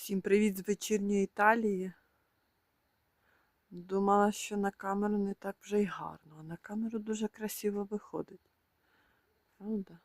Всім привіт з вечірньої Італії. Думала, що на камеру не так вже й гарно, а на камеру дуже красиво виходить. Правда?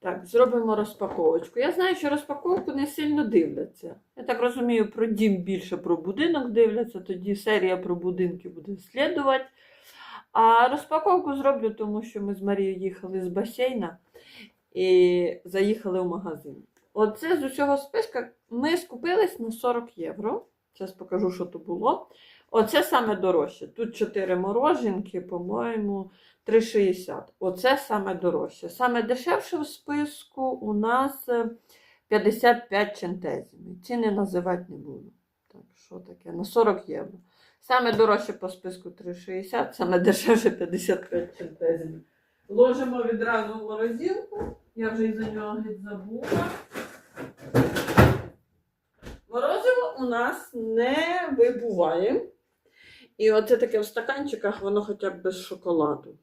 Так, зробимо розпаковочку. Я знаю, що розпаковку не сильно дивляться. Я так розумію, про дім більше про будинок дивляться, тоді серія про будинки буде слідувати. А розпаковку зроблю, тому що ми з Марією їхали з басейна і заїхали в магазин. Оце з усього списка ми скупились на 40 євро. Зараз покажу, що то було. Оце саме дорожче. Тут 4 мороженки, по-моєму, 3,60. Оце саме дорожче. Саме дешевше в списку у нас е, 55 центезів. Ціни називати не буду. Так, що таке? На 40 євро. Саме дорожче по списку 3,60, саме дешевше 55 центезів. Ложимо відразу в морозилку. Я вже і за нього геть забула. Морозиво у нас не вибуває. І оце таке в стаканчиках, воно хоча б без шоколаду.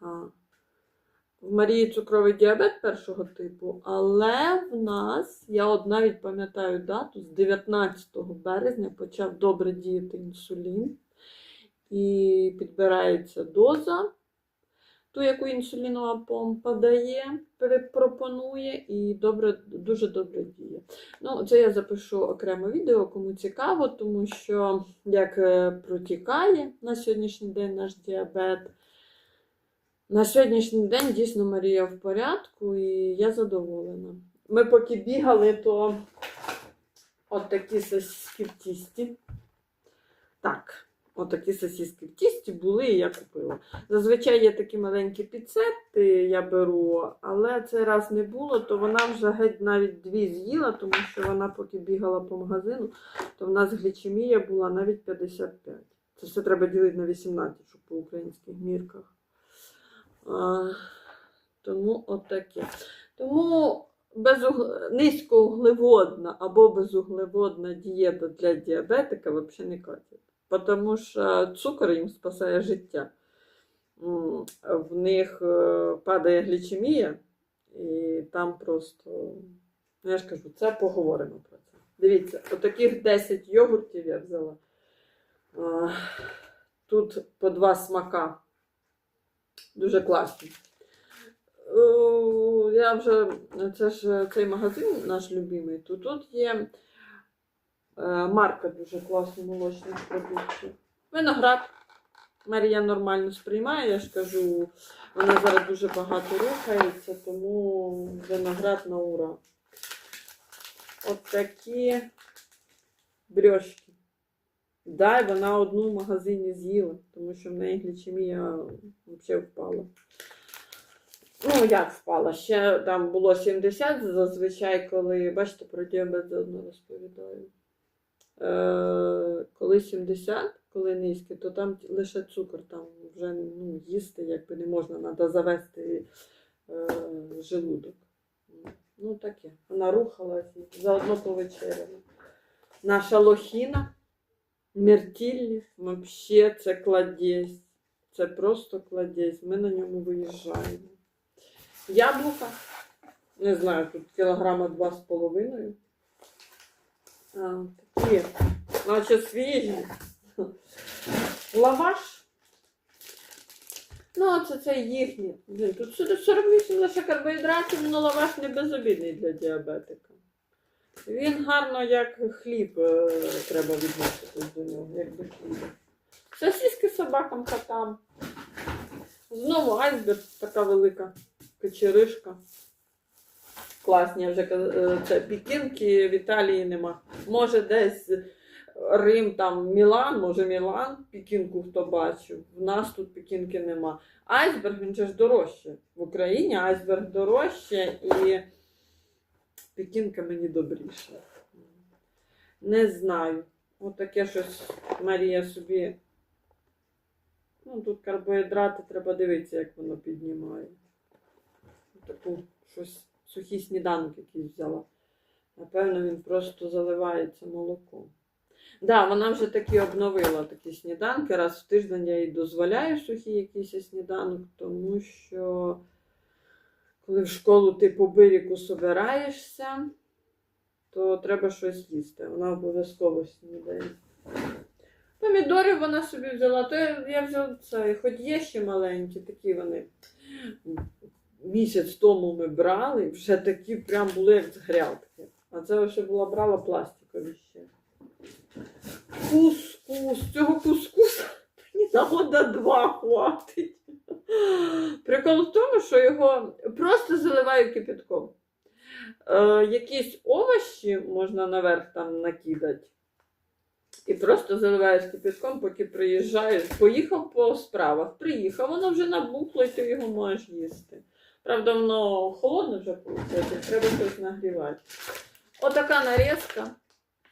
А. В Марії цукровий діабет першого типу, але в нас, я от навіть пам'ятаю дату, з 19 березня почав добре діяти інсулін. І підбирається доза, ту, яку інсулінова помпа дає, пропонує, і добре, дуже добре діє. Ну, це я запишу окремо відео, кому цікаво, тому що як е, протікає на сьогоднішній день наш діабет. На сьогоднішній день дійсно Марія в порядку і я задоволена. Ми поки бігали, то от такі сосиски. Так, от такі сосиски в тісті були, і я купила. Зазвичай є такі маленькі піцети, я беру, але цей раз не було, то вона вже геть навіть дві з'їла, тому що вона поки бігала по магазину, то в нас глічемія була навіть 55. Це все треба ділити на 18, щоб по українських мірках. А, тому отаке. Тому безуг... низькоуглеводна або безуглеводна дієта для діабетика взагалі не катить. Тому що цукор їм спасає життя. В них е, падає глічемія, і там просто, ну, я ж кажу, це поговоримо про це. Дивіться, отаких 10 йогуртів я взяла. Тут по два смака. Дуже класні. Е, Я вже, це ж цей магазин наш любимий, то тут є е, марка дуже класних молочних продуктів. Виноград. Марія нормально сприймає, я ж кажу, вона зараз дуже багато рухається, тому виноград на ура. От такі брьошки. Да, і вона одну в магазині з'їла, тому що в неї глічемія взагалі впала. Ну, як впала? Ще там було 70 зазвичай, коли, бачите, про діабет заодно розповідаю. Е, коли 70, коли низьке, то там лише цукор, там вже ну, їсти якби не можна, треба завести е, желудок. Ну, таке. Вона рухалась і заодно повечеряла. Наша лохіна. Мертільніс, взагалі це кладезь. Це просто кладезь. Ми на ньому виїжджаємо. Яблука. Не знаю, тут кілограма два з половиною. Такі, наче свіжі. Лаваш. Ну, це, це їхні. Тут 48 лише карбогідратів, але лаваш не безобідний для діабетика. Він гарно як хліб е, треба відноситись до нього, як до хліба. Сосиски собакам котам. Знову айсберг така велика печеришка. Класні, я вже е, це пікінки в Італії нема. Може десь Рим, там Мілан, може Мілан, пікінку хто бачив. В нас тут пікінки нема. Айсберг він же ж дорожче. В Україні айсберг дорожче і пекінка мені добріше. Не знаю. От таке щось Марія собі. Ну, тут карбоїдрати треба дивитися, як воно піднімає. Таку щось сухий сніданок якийсь взяла. Напевно, він просто заливається молоком. Да, вона вже таки обновила такі сніданки. Раз в тиждень я їй дозволяю сухий якийсь сніданок, тому що коли в школу ти по бирику собираєшся, то треба щось їсти. Вона обов'язково снідає. Помідорів вона собі взяла, то я, я взяла це, хоч є ще маленькі, такі вони. Місяць тому ми брали, вже такі прям були як з грядки. А це ще була брала пластикові ще. Кускус, цього кускуса мені на года два хватить. Прикол в тому, що його просто заливаю кипятком. Е, якісь овочі можна наверх там накидати. І просто заливаєш кипятком, поки приїжджаєш. Поїхав по справах, приїхав, воно вже набухло, і ти його можеш їсти. Правда, воно холодне вже виходить, треба щось нагрівати. Отака нарізка.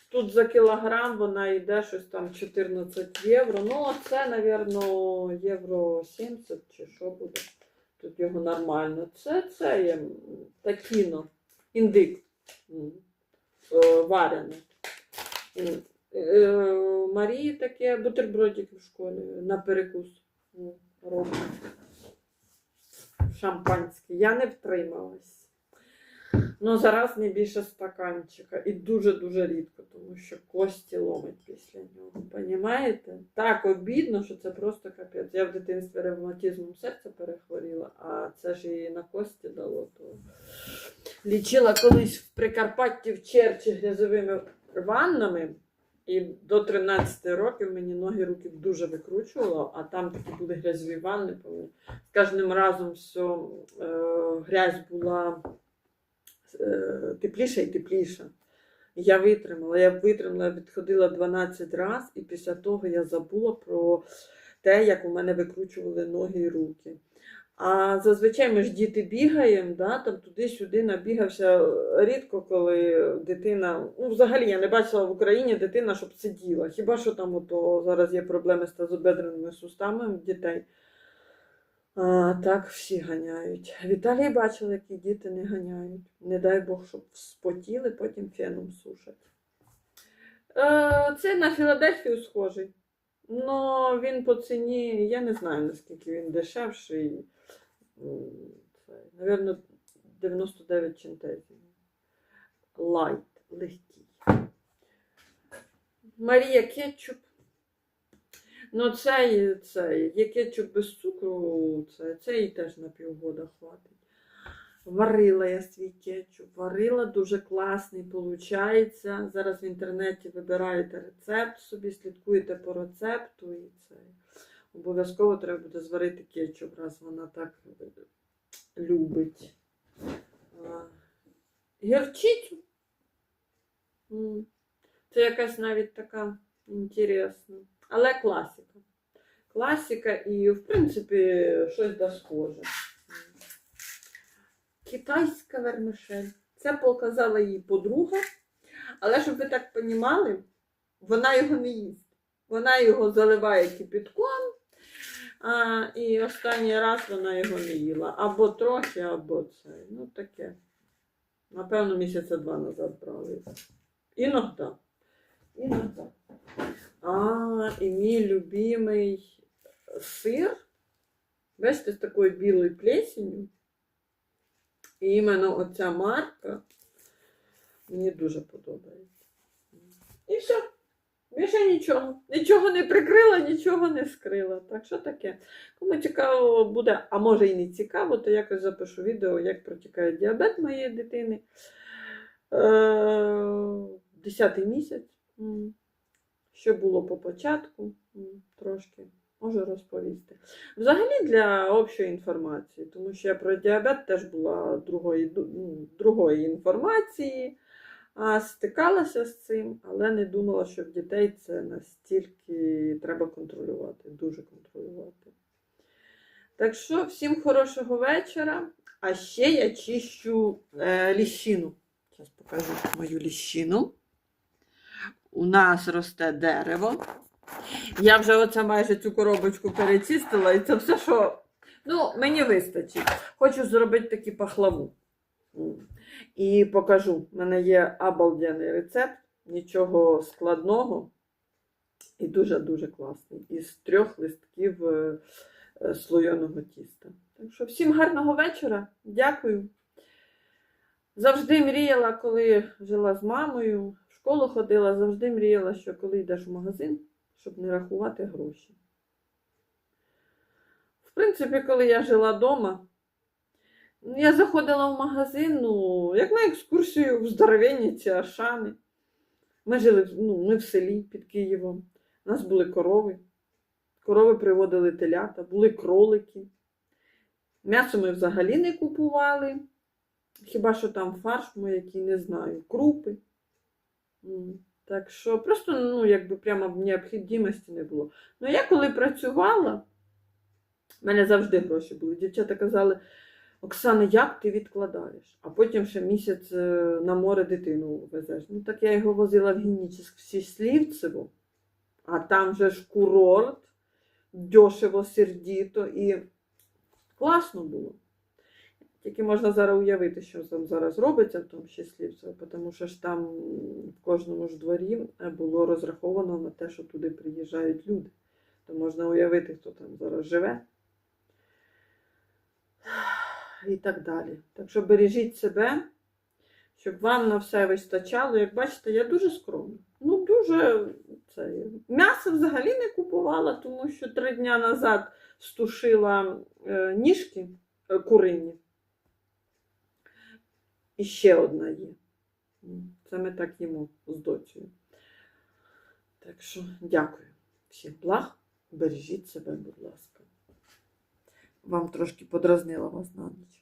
Тут за кілограм вона йде щось там 14 євро. Ну, це, напевно, євро 70 чи що буде. Тут його нормально. Це це є такіно, індик е, варений. Е, Марії таке бутербродики в школі на перекус м, роблять. Шампанське. Я не втрималась. Ну, зараз не більше стаканчика. І дуже-дуже рідко, тому що кості ломить після нього. Понімаєте? Так обідно, що це просто капець. Я в дитинстві ревматизмом серця перехворіла, а це ж її на кості дало. То... Лічила колись в Прикарпатті в Черчі грязовими ваннами. І до 13 років мені ноги руки дуже викручувало, а там такі були грязьові ванни. З кожним разом все, е, грязь була е, тепліша і тепліша. Я витримала, я витримала, відходила 12 разів, і після того я забула про те, як у мене викручували ноги і руки. А зазвичай ми ж діти бігаємо, да, там туди-сюди набігався рідко, коли дитина. Ну, взагалі я не бачила в Україні дитина, щоб сиділа. Хіба що там ото зараз є проблеми з тазобедреними суставами в дітей. А, так всі ганяють. В Італії бачила, які діти не ганяють. Не дай Бог, щоб спотіли, потім феном сушать. Е, це на Філадельфію схожий. Ну, він по ціні, я не знаю, наскільки він дешевший. Це, Навірно, 99 чентезів. Лайт, легкий. Марія кетчуп. Ну, цей, цей, є кетчуп без цукру, це, цей теж на півгода хватить. Варила я свій кетчуп, варила дуже класний, виходить. Зараз в інтернеті вибираєте рецепт собі, слідкуєте по рецепту і це. Обов'язково треба буде зварити кетчуп, раз вона так любить. А, Гірчицю. Це якась навіть така інтересна. Але класика. Класика і, в принципі, щось да схоже. Китайська вермишель. Це показала їй подруга. Але щоб ви так понімали, вона його не їсть. Вона його заливає кипятком, а, і останній раз вона його не їла. Або трохи, або це. Ну таке. Напевно, місяця два назад брали. Іногда. Іногда. А, і мій любимий сир. Бачите, з такою білою плесенью. І іменно оця марка мені дуже подобається. І все. Більше нічого. Нічого не прикрила, нічого не скрила. Так що таке? Кому цікаво буде, а може і не цікаво, то якось запишу відео, як протікає діабет моєї дитини. Е, Десятий місяць. Що було по початку, трошки можу розповісти. Взагалі для общої інформації, тому що я про діабет теж була другої, другої інформації, стикалася з цим, але не думала, що в дітей це настільки треба контролювати, дуже контролювати. Так що, всім хорошого вечора. А ще я чищу е, ліщину. Зараз покажу мою ліщину. У нас росте дерево. Я вже оце майже цю коробочку перечистила, і це все, що ну, мені вистачить. Хочу зробити таку пахлаву. І покажу. У мене є обалденний рецепт, нічого складного і дуже-дуже класний. Із трьох листків е, е, слоєного тіста. Так що всім гарного вечора. Дякую. Завжди мріяла, коли жила з мамою, в школу ходила, завжди мріяла, що коли йдеш в магазин, щоб не рахувати гроші. В принципі, коли я жила вдома, я заходила в магазин, ну, як на екскурсію в здоровенні ці Ашани. Ми жили ну, ми в селі під Києвом. У нас були корови. Корови приводили телята, були кролики. М'ясо ми взагалі не купували. Хіба що там фарш, ми який не знаю, крупи. Так що просто, ну, якби прямо в необхідності не було. Ну, я коли працювала, в мене завжди гроші були. Дівчата казали, Оксана, як ти відкладаєш? А потім ще місяць е, на море дитину везеш. Ну, так я його возила в Генічеськ всі Слівцево, а там же ж курорт, дешево, сердіто і класно було. Тільки можна зараз уявити, що там зараз робиться в тому щасливцево, тому що ж там в кожному ж дворі е, було розраховано на те, що туди приїжджають люди. То можна уявити, хто там зараз живе. І так далі. Так що бережіть себе, щоб вам на все вистачало. Як бачите, я дуже скромна. Ну, дуже це. М'ясо взагалі не купувала, тому що три дні назад стушила е, ніжки е, курині. І ще одна є. Це ми так їмо з доцею. Так що дякую. Всім благ, бережіть себе, будь ласка. Вам трошки подразнила вас на ніч.